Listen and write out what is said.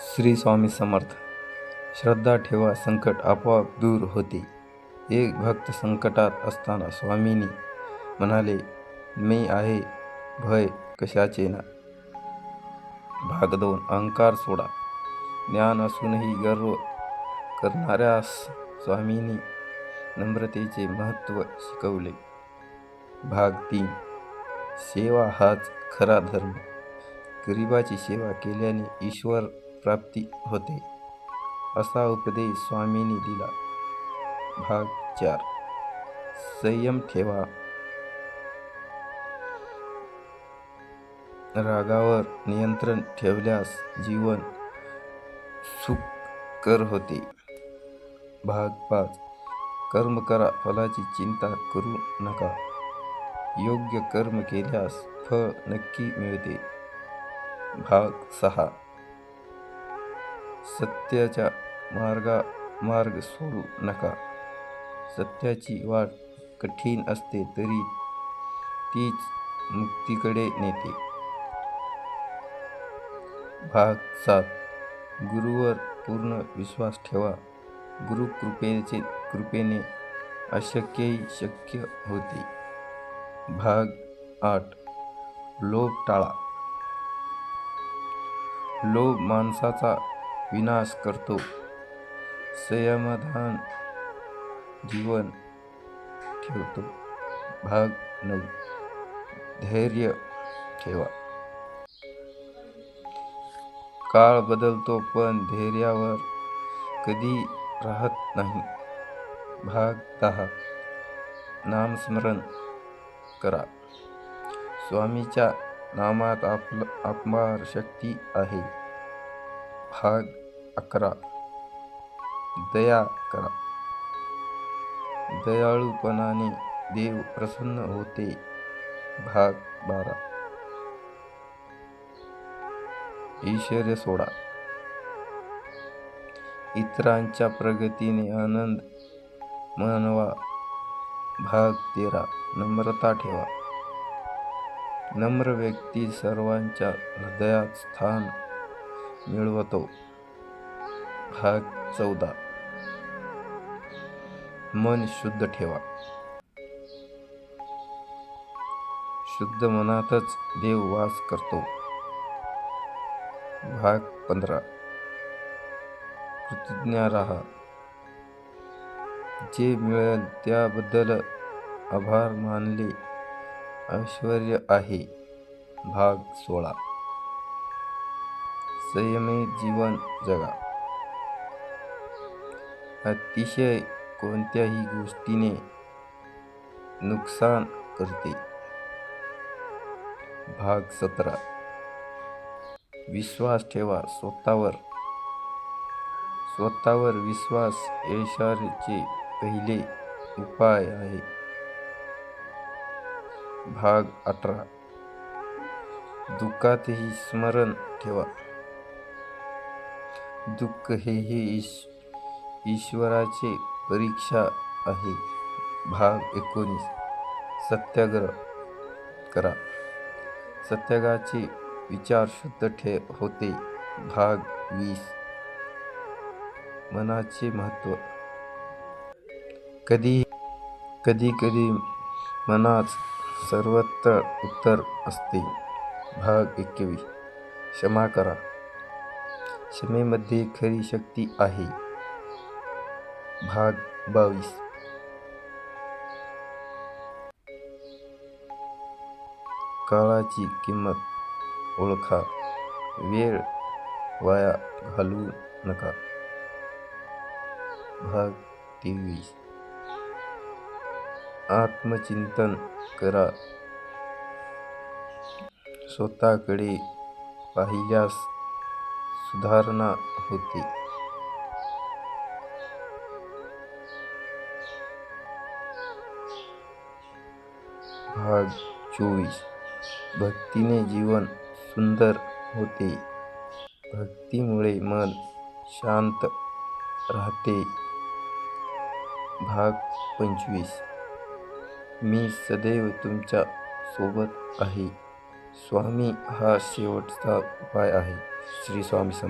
श्री स्वामी समर्थ. श्रद्धा ठेवा संकट आपोआप दूर होते. एक भक्त संकटात असताना स्वामींनी म्हणाले मी आहे भय कशाचे ना? भाग दोन अहंकार सोडा. ज्ञान असूनही गर्व करणाऱ्यास स्वामींनी नम्रतेचे महत्त्व शिकवले. भाग तीन सेवा हाच खरा धर्म. गरिबाची सेवा केल्याने ईश्वर प्राप्ती होते. असा उपदेश स्वामींनी दिला. भाग चार. संयम ठेवा. रागावर नियंत्रण ठेवल्यास जीवन सुखकर होते. भाग पाच. कर्म करा फलाची चिंता करू नका. योग्य कर्म केल्यास फळ नक्की मिळते. भाग सहा. सत्याच्या मार्गा मार्ग सोडू नका. सत्याची वाट कठीण असते तरी तीच मुक्तीकडे नेते. भाग सात. गुरुवर पूर्ण विश्वास ठेवा. गुरु कृपेचे कृपेने अशक्यही शक्य होते. भाग आठ. लोभ टाळा. लोभ माणसाचा विनाश करतो. संयमाधान जीवन ठेवतो. भाग नऊ. धैर्य ठेवा. काळ बदलतो पण धैर्यावर कधी राहत नाही. भाग दहा. नामस्मरण करा. स्वामीच्या नामात आपलं अपार शक्ती आहे. भाग अकरा. दया करा. दयाळूपणाने देव प्रसन्न होते. भाग बारा. ऐश्वर्य सोडा. इतरांच्या प्रगतीने आनंद मानवा. भाग तेरा. नम्रता ठेवा. नम्र व्यक्ती सर्वांच्या हृदयात स्थान मिळवतो. भाग चौदा. मन शुद्ध ठेवा. शुद्ध मनातच देव वास करतो. भाग पंधरा. कृतज्ञ राहा. जे मिळेल त्याबद्दल आभार मानले ऐश्वर आहे. भाग सोळा. संयमी जीवन जगा. अतिशय कोणत्याही गोष्टीने नुकसान करते. भाग सतरा. विश्वास ठेवा स्वतःवर. स्वतःवर विश्वास यशाचे पहिले उपाय आहे. भाग अठरा. दुःखातही स्मरण ठेवा. दुःख हे हे ईश ईश्वराचे परीक्षा आहे. भाग एकोणीस. सत्याग्रह करा. सत्यागाचे विचार शुद्ध ठे होते. भाग वीस. मनाचे महत्त्व. कधी कधी कधी मनाच सर्वत्र उत्तर असते. भाग एकवीस. क्षमा करा. क्षमेमध्ये खरी शक्ती आहे. भाग बावीस. काळाची किंमत ओळखा. वेळ वाया घालवू नका. भाग तेवीस. आत्मचिंतन करा. स्वतःकडे पाहिल्यास सुधारणा होते. भाग चोवीस. भक्तीने जीवन सुंदर होते. भक्तीमुळे मन शांत राहते. भाग पंचवीस. मी सदैव तुमच्यासोबत आहे. स्वामी हा शेवटचा उपाय आहे. श्री स्वामी सम